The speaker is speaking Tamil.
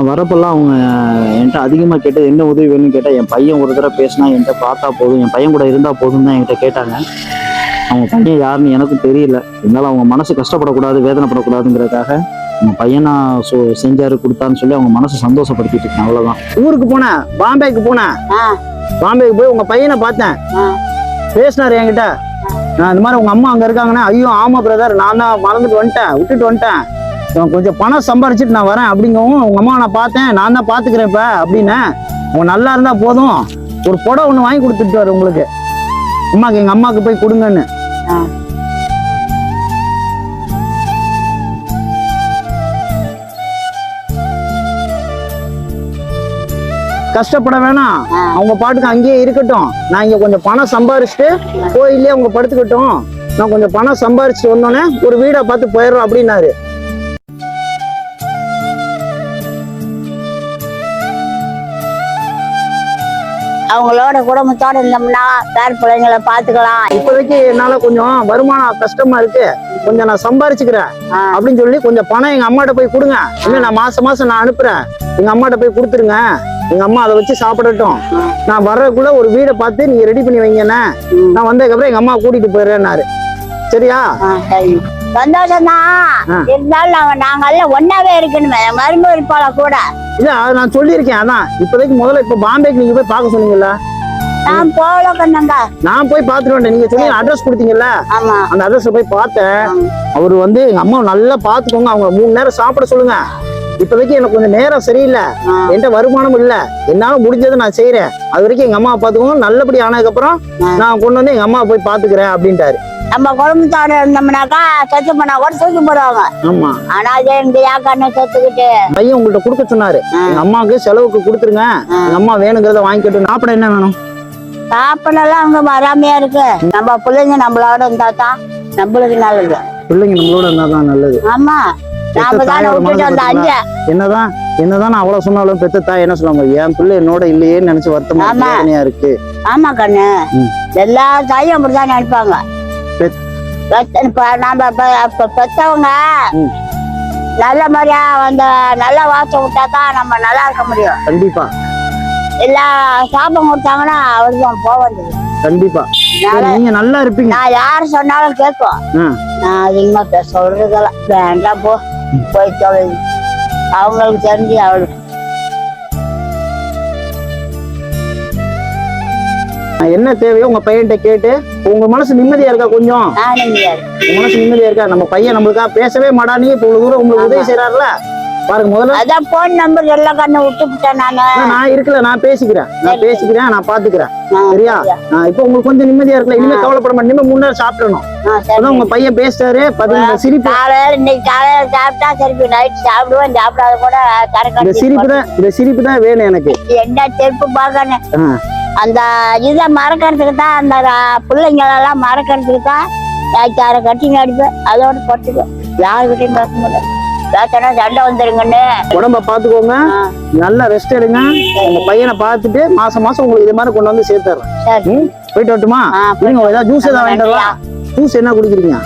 நான் வரப்பெல்லாம் அவங்க என்கிட்ட அதிகமாக கேட்டது என்ன உதவி வேணும்னு கேட்டால் என் பையன் ஒரு தடவை பேசினா என்கிட்ட பார்த்தா போதும் என் பையன் கூட இருந்தால் போதும் தான் என்கிட்ட கேட்டாங்க. அவங்க பையன் யாருன்னு எனக்கும் தெரியல. இருந்தாலும் அவங்க மனசு கஷ்டப்படக்கூடாது வேதனைப்படக்கூடாதுங்கிறதுக்காக அவங்க பையன் சொ செஞ்சாரு கொடுத்தான்னு சொல்லி அவங்க மனசை சந்தோஷப்படுத்திட்டு இருக்கேன் அவ்வளோதான் ஊருக்கு போனேன் பாம்பேக்கு போனேன் ஆ. பாம்பேக்கு போய் உங்க பையனை பார்த்தேன். ஆ. பேசினாரு என்கிட்ட. நான் இந்த மாதிரி உங்க அம்மா அங்க இருக்காங்கன்னா ஐயோ ஆமா பிரதர் நான் தான் மறந்துட்டு வந்துட்டேன் விட்டுட்டு வந்துட்டேன். கொஞ்சம் பணம் சம்பாரிச்சிட்டு நான் வரேன் அப்படிங்கவும் உங்க அம்மா நான் பார்த்தேன். நான் தான் பாத்துக்கிறேன் இப்ப அப்படின்னு. உங்க நல்லா இருந்தா போதும். ஒரு புடவை ஒண்ணு வாங்கி கொடுத்துட்டு உங்களுக்கு. அம்மாக்கு எங்க அம்மாக்கு போய் கொடுங்கன்னு. கஷ்டப்பட வேணாம். அவங்க பாட்டுக்கு அங்கேயே இருக்கட்டும். நான் இங்க கொஞ்சம் பணம் சம்பாரிச்சுட்டு கோயிலே அவங்க படுத்துக்கட்டும். நான் கொஞ்சம் பணம் சம்பாரிச்சுட்டு வந்தோடனே ஒரு வீடை பார்த்து போயிடுறோம் அப்படின்னாரு. அவங்களோட குடும்பத்தோட இருந்தோம்னா பேர பிள்ளைங்களை பாத்துக்கலாம் இப்போதைக்கு என்னால கொஞ்சம் வருமானம் கஷ்டமா இருக்கு. கொஞ்சம் நான் சம்பாரிச்சுக்கிறேன். அப்படின்னு சொல்லி கொஞ்சம் பணம் எங்க அம்மாட்ட போய் கொடுங்க. இல்லை நான் மாசம் மாசம் நான் அனுப்புறேன். எங்க அம்மாட்ட போய் கொடுத்துருங்க. எங்க அம்மா அதை வச்சு சாப்பிடட்டும். நான் வர்றதுக்குள்ள ஒரு வீடை பார்த்து நீங்க ரெடி பண்ணி வைங்கண்ணே. நான் வந்ததுக்கப்புறம் எங்க அம்மா கூட்டிட்டு போயிடுறேன்னாரு. சரியா? சந்தோஷம் தான். இருந்தாலும் நாம நாங்க எல்லாம் ஒன்னாவே இருக்கணுமே. மருமக இருப்பாள கூட? இல்ல அதை நான் சொல்லியிருக்கேன் அதான். இப்போதைக்கு முதல்ல இப்ப பாம்பேக்கு நீங்க போய் பார்க்க சொன்னீங்கல்ல? நான் போகல கண்ணங்க நான் போய் பார்த்துட்டு வந்தேன். நீங்க சொன்னீங்க அட்ரஸ் கொடுத்தீங்கல்ல? அந்த அட்ரஸ் போய் பார்த்தேன். அவர் வந்து எங்க அம்மா நல்லா பாத்துக்கோங்க அவங்க மூணு நேரம் சாப்பிட சொல்லுங்க. இப்போதைக்கு எனக்கு கொஞ்சம் நேரம் சரியில்லை. என்கிட்ட வருமானம் இல்ல. என்னால முடிஞ்சதை நான் செய்யறேன் அது வரைக்கும் எங்க அம்மா பாத்துக்கோங்க நல்லபடி ஆனதுக்கு அப்புறம் ஆ. நான் கொண்டு வந்து எங்க அம்மா போய் பாத்துக்கிறேன் அப்படின்ட்டாரு. நம்ம குடும்பத்தோட இருந்தோம்னாக்கா சொத்து பண்ணா கூட தூக்கி போடுவாங்க. ஆமா. ஆனா அதே இந்த யாக்கண்ண சொத்துக்கிட்டு. பையன் உங்கள்கிட்ட கொடுக்க சொன்னாரு. எங்க அம்மாவுக்கு செலவுக்கு கொடுத்துருங்க. எங்க அம்மா வேணுங்கிறத வாங்கிக்கட்டும் சாப்பிட என்ன வேணும்? சாப்பிடலாம் அவங்க வராமையா இருக்கு. நம்ம பிள்ளைங்க நம்மளோட இருந்தா தான் நம்மளுக்கு நல்லது. பிள்ளைங்க நம்மளோட இருந்தா தான் நல்லது. ஆமா. தானே தாயோட மனசை என்னதான் என்னதான் நான் அவ்வளவு சொன்னாலும் பெத்த தாய் என்ன சொல்லுவாங்க? என் பிள்ளை என்னோட இல்லையேன்னு நினைச்சு வருத்தமா இருக்கு, ஆமா. வேதனையா இருக்கு. ஆமா கண்ணு. எல்லா தாயும் அப்படிதான் நினைப்பாங்க. பெத்த- நாம பெத்தவங்க. நல்ல மாதிரியா அந்த நல்ல வாசம் விட்டா தான் நம்ம நல்லா இருக்க முடியும். கண்டிப்பா. எல்லா சாபம் கொடுத்தாங்கன்னா அவருதான் போக வேண்டியது. கண்டிப்பா. நீங்க நல்லா இருப்பீங்க. நான் யார் சொன்னாலும் கேட்கும். நான் அதிகமா சொல்றதெல்லாம் வேண்டாம் போ. போய் தொலைது அவங்களுக்கு தெரிஞ்சு அவளுக்கு. என்ன தேவையோ உங்க பையன்கிட்ட கேட்டு உங்க மனசு நிம்மதியா இருக்கா கொஞ்சம்? உங்க மனசு நிம்மதியா இருக்கா? நம்ம பையன் நம்மளுக்காக பேசவே மாட்டானே. இப்ப இவ்வளவு தூரம் உங்களுக்கு உதவி செய்யறாருல பாருங்க முதல்ல. அதான் போன் நம்பர் எல்லாம் கண்ணு விட்டுவிட்டேன் நானு. நான் நான் இருக்கல நான் பேசிக்கிறேன். நான். பேசிக்கிறேன் நான் பாத்துக்கிறேன். சரியா? நான் இப்போ உங்களுக்கு கொஞ்சம் நிம்மதியா இருக்கல இனிமே கவலைப்பட மாட்டேன். இனிமே முன்னேற சாப்பிடணும். ஆ, சரி. அதான் உங்க பையன் பேசிட்டாரு பாத்தீங்க சிரிப்பு. இன்னைக்கு காலையில சாப்பிட்டா திருப்பி நைட் சாப்பிடுவேன் சாப்பிடாத கூட இந்த சிரிப்பு தான் இந்த சிரிப்பு தான் வேணும் எனக்கு. என்ன செருப்பு பார்க்கணும் ஆ. அந்த இதை மறக்கிறதுக்கு தான் அந்த பிள்ளைங்களெல்லாம் மறக்கிறதுக்கு தான் யாச்சார கட்டி அடிப்பேன். அதோட பட்டுக்கும் யாருக்கிட்டையும் பேச முடியாது பேசினா சண்டை வந்துருங்கன்னு உடம்ப பாத்துக்கோங்க. நல்லா ரெஸ்ட் எடுங்க. உங்க பையனை பார்த்துட்டு மாசம் மாசம் உங்களுக்கு இது மாதிரி கொண்டு வந்து சேர்த்துறேன்? போயிட்டு வரட்டுமா? இருங்க ஏதாவது ஜூஸ் ஏதாவது வாங்கிட்டு ஜூஸ் என்ன குடிக்கிறீங்க?